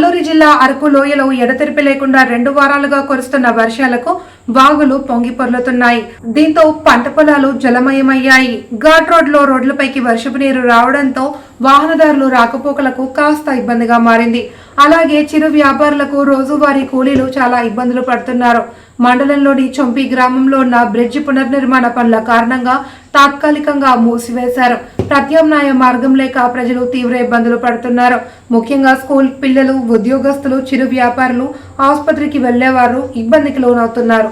అల్లూరి జిల్లా అరకు లోయలో ఎడతెరిపి లేకుండా రెండు వారాలుగా కురుస్తున్న వర్షాలకు వాగులు పొంగి పొర్లుతున్నాయి. దీంతో పంట పొలాలు జలమయమయ్యాయి. ఘాట్ రోడ్లో రోడ్లపైకి వర్షపు నీరు రావడంతో వాహనదారులు రాకపోకలకు కాస్త ఇబ్బందిగా మారింది. అలాగే చిరు వ్యాపారులకు రోజువారీ కూలీలు చాలా ఇబ్బందులు పడుతున్నారు. మండలంలోని చొంపి గ్రామంలో ఉన్న బ్రిడ్జి పునర్నిర్మాణ పనుల కారణంగా తాత్కాలికంగా మూసివేశారు. ప్రత్యామ్నాయ మార్గం లేక ప్రజలు తీవ్ర ఇబ్బందులు పడుతున్నారు. ముఖ్యంగా స్కూల్ పిల్లలు ఉద్యోగస్తులు చిరు వ్యాపారులు ఆసుపత్రికి వెళ్ళేవారు ఇబ్బందికి లోనవుతున్నారు.